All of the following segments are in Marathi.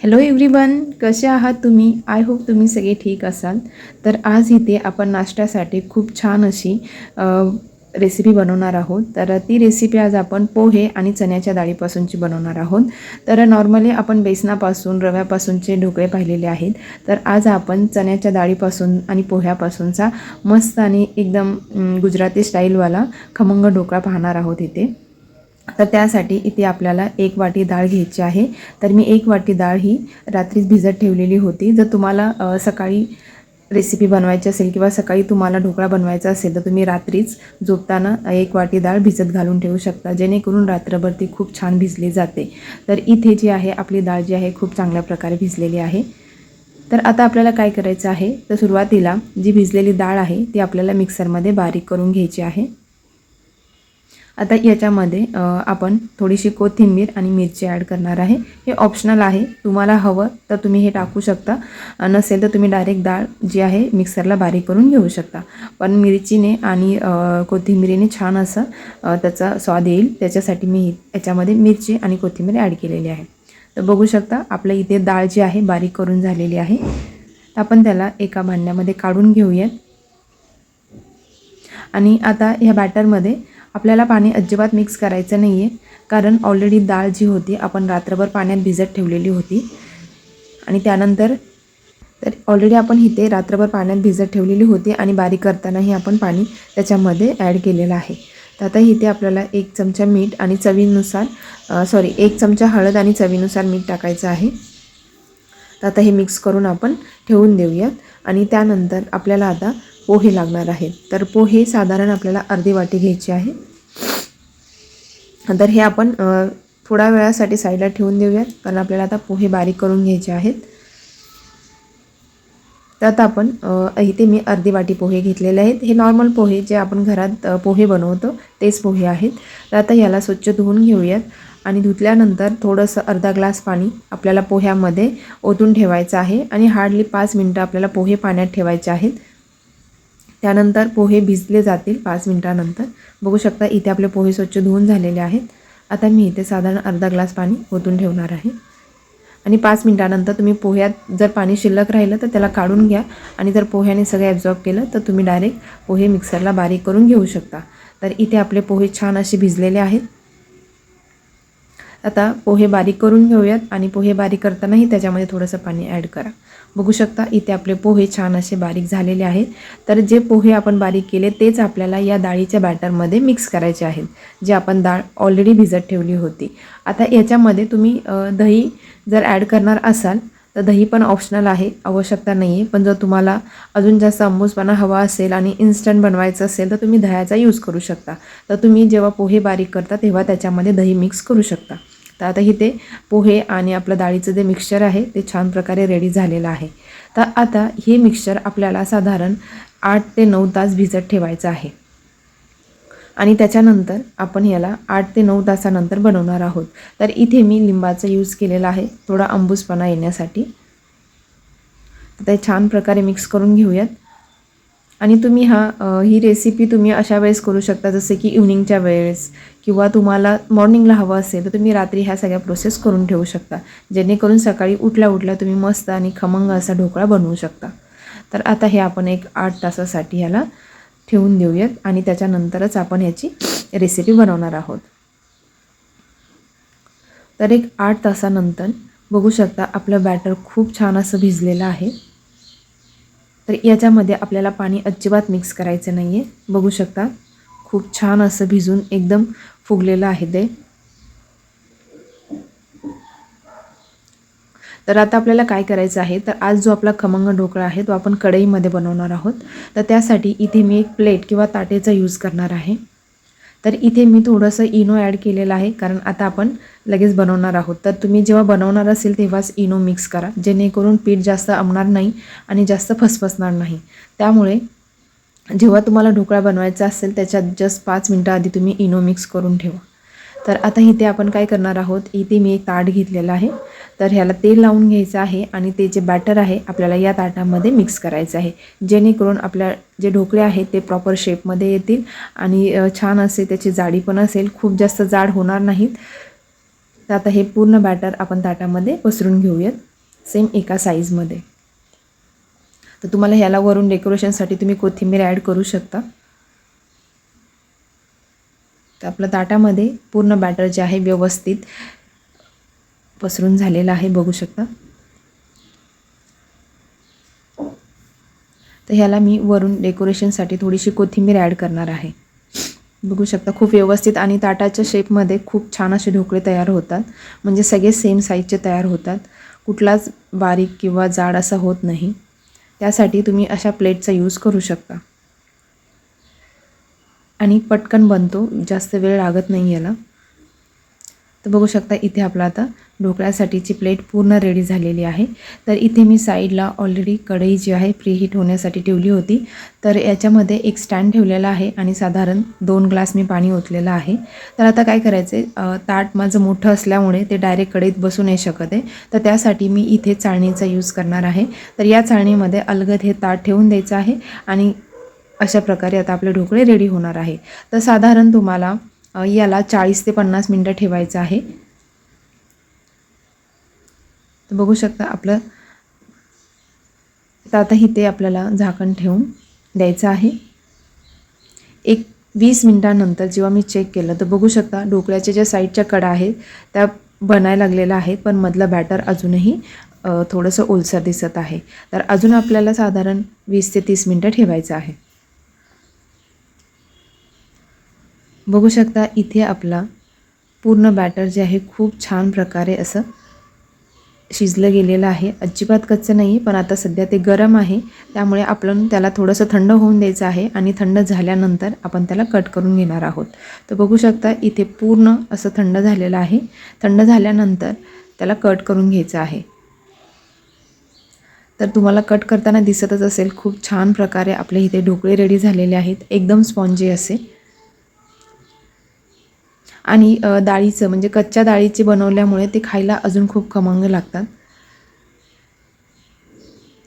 हॅलो एव्हरीवन कसे आहात तुम्ही? आय होप तुम्ही सगळे ठीक असाल. तर आज इथे आपण नाश्त्यासाठी खूप छान अशी रेसिपी बनवणार आहोत. तर ती रेसिपी आज आपण पोहे आणि चण्याच्या डाळीपासूनची बनवणार आहोत. तर नॉर्मली आपण बेसनापासून रव्यापासूनचे ढोकळे पाहिलेले आहेत. तर आज आपण चण्याच्या डाळीपासून आणि पोह्यापासूनचा मस्त आणि एकदम गुजराती स्टाईलवाला खमंग ढोकळा पाहणार आहोत इथे. तर त्यासाठी इथे आपल्याला एक वाटी डाळ घ्यायची आहे. तर मी एक वाटी डाळ ही रात्रीच भिजत ठेवलेली होती. जर तुम्हाला सकाळी रेसिपी बनवायची असेल किंवा सकाळी तुम्हाला ढोकळा बनवायचा असेल तर तुम्ही रात्रीच झोपताना एक वाटी डाळ भिजत घालून ठेवू शकता. जेणेकरून रात्रभर ती खूप छान भिजली जाते. तर इथे जी आहे आपली डाळ जी आहे खूप चांगल्या प्रकारे भिजलेली आहे. तर आता आपल्याला काय करायचं आहे? तर सुरुवातीला जी भिजलेली डाळ आहे ती आपल्याला मिक्सरमध्ये बारीक करून घ्यायची आहे. आता याच्यामध्ये आपण थोडीशी कोथिंबीर आणि मिरची ॲड करणार आहे. हे ऑप्शनल आहे. तुम्हाला हवं तर तुम्ही हे टाकू शकता. नसेल तर तुम्ही डायरेक्ट डाळ जी आहे मिक्सरला बारीक करून घेऊ शकता. पण मिरचीने आणि कोथिंबीरीने छान असं त्याचा स्वाद येईल. त्याच्यासाठी मी याच्यामध्ये मिरची आणि कोथिंबीर ॲड केलेली आहे. तर बघू शकता आपल्या इथे डाळ जी आहे बारीक करून झालेली आहे. तर आपण त्याला एका भांड्यामध्ये काढून घेऊयात. आणि आता ह्या बॅटरमध्ये आपल्याला पाणी अजिबात मिक्स करायचं नाही आहे कारण ऑलरेडी डाळ जी होती आपण रात्रभर पाण्यात भिजत ठेवलेली होती. आणि त्यानंतर तर ऑलरेडी आपण इथे रात्रभर पाण्यात भिजत ठेवलेली होती आणि बारीक करतानाही आपण पाणी त्याच्यामध्ये ॲड केलेलं आहे. तर आता इथे आपल्याला एक चमचा मीठ आणि चवीनुसार सॉरी एक चमचा हळद आणि चवीनुसार मीठ टाकायचं आहे. तर आता हे मिक्स करून आपण ठेवून देऊयात. आणि त्यानंतर आपल्याला आता पोहे लागणार आहेत. तर पोहे साधारण आपल्याला अर्धी वाटी घ्यायची आहे. तर हे आपण थोड्या वेळासाठी साईडला ठेवून देऊयात कारण आपल्याला आता पोहे बारीक करून घ्यायचे आहेत. तर आता आपण इथे मी अर्धी वाटी पोहे घेतलेले आहेत. हे नॉर्मल पोहे जे आपण घरात पोहे बनवतो तेच पोहे आहेत. तर आता ह्याला स्वच्छ धुवून घेऊयात आणि धुतल्यानंतर थोडंसं अर्धा ग्लास पाणी आपल्याला पोह्यामध्ये ओतून ठेवायचं आहे आणि हार्डली पाच मिनटं आपल्याला पोहे पाण्यात ठेवायचे आहेत. त्यानंतर पोहे भिजले जातील पाच मिनटानंतर. बघू शकता इथे आपले पोहे स्वच्छ धुवून झालेले आहेत. आता मी इथे साधारण अर्धा ग्लास पाणी ओतून ठेवणार आहे. आणि पाच मिनटानंतर तुम्ही पोह्यात जर पाणी शिल्लक राहिलं तर त्याला काढून घ्या. आणि जर पोह्याने सगळं ॲब्झॉर्ब केलं तर तुम्ही डायरेक्ट पोहे मिक्सरला बारीक करून घेऊ शकता. तर इथे आपले पोहे छान असे भिजलेले आहेत. आता पोहे बारीक करून घेऊयात आणि पोहे बारीक करतानाही त्याच्यामध्ये थोडंसं पाणी ॲड करा. बघू शकता इथे आपले पोहे छान असे बारीक झालेले आहेत. तर जे पोहे आपण बारीक केले तेच आपल्याला या डाळीच्या बॅटरमध्ये मिक्स करायचे आहेत जे आपण डाळ ऑलरेडी भिजत ठेवली होती. आता याच्यामध्ये तुम्ही दही जर ॲड करणार असाल तर दही पण ऑप्शनल आहे आवश्यकता नाही आहे पण जर तुम्हाला अजून जास्त अंबूसपणा हवा असेल आणि इन्स्टंट बनवायचं असेल तर तुम्ही दह्याचा यूज करू शकता. तर तुम्ही जेव्हा पोहे बारीक करता तेव्हा त्याच्यामध्ये दही मिक्स करू शकता. तर आता इथे पोहे आणि आपलं डाळीचं जे मिक्सचर आहे ते छान प्रकारे रेडी झालेलं आहे. तर आता हे मिक्सचर आपल्याला साधारण आठ ते नऊ तास भिजत ठेवायचं आहे. आणि त्याच्यानंतर आपण याला आठ ते नऊ तासानंतर बनवणार आहोत. तर इथे मी लिंबाचा यूज केलेला आहे थोडा अंबूसपणा येण्यासाठी. ते छान प्रकारे मिक्स करून घेऊयात. आणि तुम्ही हा ही रेसिपी तुम्ही अशा वेळेस करू शकता जसे की इव्हनिंगच्या वेळेस किंवा तुम्हाला मॉर्निंगला हवं असेल तर तुम्ही रात्री ह्या सगळ्या प्रोसेस करून ठेवू शकता. जेणेकरून सकाळी उठल्या उठल्या तुम्ही मस्त आणि खमंग असा ढोकळा बनवू शकता. तर आता हे आपण एक आठ तासासाठी ह्याला ठेवून देऊयात आणि त्याच्यानंतरच आपण ह्याची रेसिपी बनवणार आहोत. तर एक आठ तासानंतर बघू शकता आपलं बॅटर खूप छान असं भिजलेलं आहे. तर याच्यामध्ये आपल्याला पाणी अजिबात मिक्स करायचं नाही आहे बघू शकता खूप छान असं भिजून एकदम फुगलेलं आहे ते. तर आता आपल्याला काय करायचं आहे तर आज जो आपला खमंग ढोकळा आहे तो आपण कढईमध्ये बनवणार आहोत. तर त्यासाठी इथे मी एक प्लेट किंवा ताटेचा यूज करणार आहे. तर इथे मी थोडंसं इनो ॲड केलेलं आहे कारण आता आपण लगेच बनवणार आहोत. तर तुम्ही जेव्हा बनवणार असेल तेव्हाच इनो मिक्स करा जेणेकरून पीठ जास्त आमणार नाही आणि जास्त फसफसणार नाही. त्यामुळे जेव्हा तुम्हाला ढोकळा बनवायचा असेल त्याच्यात जस्ट पाच मिनटं आधी तुम्ही इनो मिक्स करून ठेवा. तर आता इथे आपण काय करणार आहोत? इथे मी एक ताट घेतलेलं आहे. तर ह्याला तेल लावून घ्यायचं आहे आणि ते जे बॅटर आहे आपल्याला या ताटामध्ये मिक्स करायचं आहे. जेणेकरून आपल्या जे ढोकळे आहेत ते प्रॉपर शेपमध्ये येतील आणि छान असे त्याची जाडी पण असेल. खूप जास्त जाड होणार नाहीत. तर आता हे पूर्ण बॅटर आपण ताटामध्ये पसरून घेऊयात. सेम एका साईजमध्ये तर तुम्हाला ह्याला वरून डेकोरेशनसाठी तुम्ही कोथिंबीर ॲड करू शकता. तर आपलं ताटामध्ये पूर्ण बॅटर जे आहे व्यवस्थित पसरून झालेलं आहे बघू शकता. तर ह्याला मी वरून डेकोरेशनसाठी थोडीशी कोथिंबीर ॲड करणार आहे. बघू शकता खूप व्यवस्थित आणि ताटाच्या शेपमध्ये खूप छान असे ढोकळे तयार होतात. म्हणजे सगळे सेम साईजचे तयार होतात. कुठलाच बारीक किंवा जाड असा होत नाही. त्यासाठी तुम्ही अशा प्लेटचा यूज करू शकता. आणि पटकन बनतो. जास्त वेळ लागत नाही याला. तर बघू शकता इथे आपला आता ढोकळ्यासाठीची प्लेट पूर्ण रेडी झालेली आहे. तर इथे मी साईडला ऑलरेडी कढई जी आहे प्रीहीट होण्यासाठी ठेवली होती. तर याच्यामध्ये एक स्टँड ठेवलेला आहे आणि साधारण दोन ग्लास मी पाणी ओतलेलं आहे. तर आता काय करायचं आहे ताट माझं मोठं असल्यामुळे ते डायरेक्ट कढईत बसू नाही शकत आहे. तर त्यासाठी मी इथे चाळणीचा यूज करणार आहे. तर या चाळणीमध्ये अलगद हे ताट ठेवून द्यायचं आहे आणि अशा प्रकारे आता आपले ढोकळे रेडी होणार आहे. तर साधारण तुम्हाला याला चाळीस ते पन्नास मिनटं ठेवायचं आहे. तर बघू शकता आपलं तर आता इथे आपल्याला झाकण ठेवून द्यायचं आहे. एक वीस मिनटानंतर जेव्हा मी चेक केलं तर बघू शकता ढोकळ्याच्या ज्या साईडच्या कडा आहेत त्या बनायला लागलेल्या आहेत पण मधलं बॅटर अजूनही थोडंसं ओलसर दिसत आहे. तर अजून आपल्याला साधारण वीस ते तीस मिनटं ठेवायचं आहे. बघू शकता इथे आपला पूर्ण बॅटर जे आहे खूप छान प्रकारे असं शिजलं गेलेलं आहे. अजिबात कच्चं नाही आहे पण आता सध्या ते गरम आहे. त्यामुळे आपण त्याला थोडंसं थंड होऊन द्यायचं आहे आणि थंड झाल्यानंतर आपण त्याला कट करून घेणार आहोत. तर बघू शकता इथे पूर्ण असं थंड झालेलं आहे. थंड झाल्यानंतर त्याला कट करून घ्यायचं आहे. तर तुम्हाला कट करताना दिसतच असेल खूप छान प्रकारे आपले इथे ढोकळे रेडी झालेले आहेत. एकदम स्पॉन्जी असे. आणि डाळीचं म्हणजे कच्च्या डाळीचे बनवल्यामुळे ते खायला अजून खूप खमंग लागतात.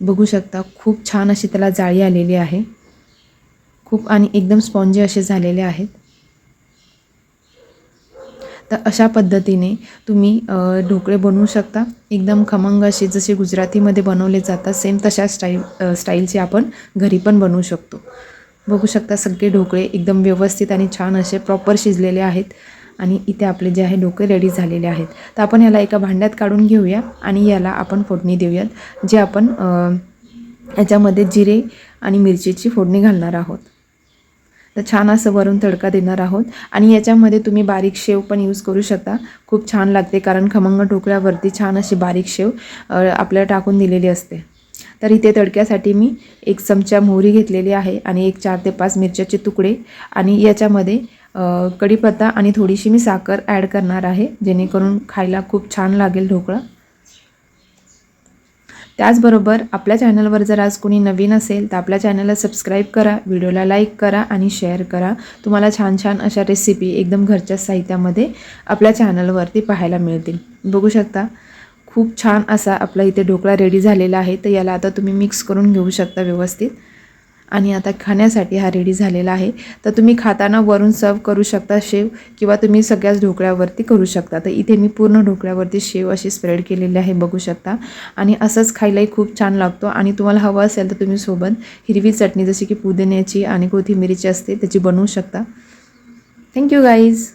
बघू शकता खूप छान अशी त्याला जाळी आलेली आहे. खूप आणि एकदम स्पॉन्जी असे झालेले आहेत. तर अशा पद्धतीने तुम्ही ढोकळे बनवू शकता. एकदम खमंग असे जसे गुजरातीमध्ये बनवले जातात सेम तशा स्टाईल स्टाईलचे आपण घरी पण बनवू शकतो. बघू शकता सगळे ढोकळे एकदम व्यवस्थित आणि छान असे प्रॉपर शिजलेले आहेत. आणि इथे आपले जे आहे डोके रेडी झालेले आहेत. तर आपण याला एका भांड्यात काढून घेऊया आणि याला आपण फोडणी देऊयात जे आपण याच्यामध्ये जिरे आणि मिरचीची फोडणी घालणार आहोत. तर छान असं वरून तडका देणार आहोत आणि याच्यामध्ये तुम्ही बारीक शेव पण यूज करू शकता. खूप छान लागते कारण खमंग ढोकळ्यावरती छान अशी बारीक शेव आपल्याला टाकून दिलेली असते. तर इथे तडक्यासाठी मी एक चमचा मोहरी घेतलेली आहे आणि एक चार ते पाच मिरच्याचे तुकडे आणि याच्यामध्ये कढीपत्ता आणि थोडीशी मी साखर ॲड करणार आहे जेणेकरून खायला खूप छान लागेल ढोकळा. त्याचबरोबर आपल्या चॅनलवर जर आज कोणी नवीन असेल तर आपल्या चॅनलला सबस्क्राईब करा व्हिडिओला लाईक करा आणि शेअर करा. तुम्हाला छान छान अशा रेसिपी एकदम घरच्या साहित्यामध्ये आपल्या चॅनलवरती पाहायला मिळतील. बघू शकता खूप छान असा आपला इथे ढोकळा रेडी झालेला आहे तर याला आता तुम्ही मिक्स करून घेऊ शकता व्यवस्थित. आणि आता खाण्यासाठी हा रेडी झालेला आहे. तर तुम्ही खाताना वरून सर्व करू शकता शेव किंवा तुम्ही सगळ्याच ढोकळ्यावरती करू शकता. तर इथे मी पूर्ण ढोकळ्यावरती शेव अशी स्प्रेड केलेली आहे बघू शकता. आणि असंच खायलाही खूप छान लागतो. आणि तुम्हाला हवं असेल तर तुम्ही सोबत हिरवी चटणी जशी की पुदिन्याची आणि कोथिंबिरीची असते त्याची बनवू शकता. Thank you guys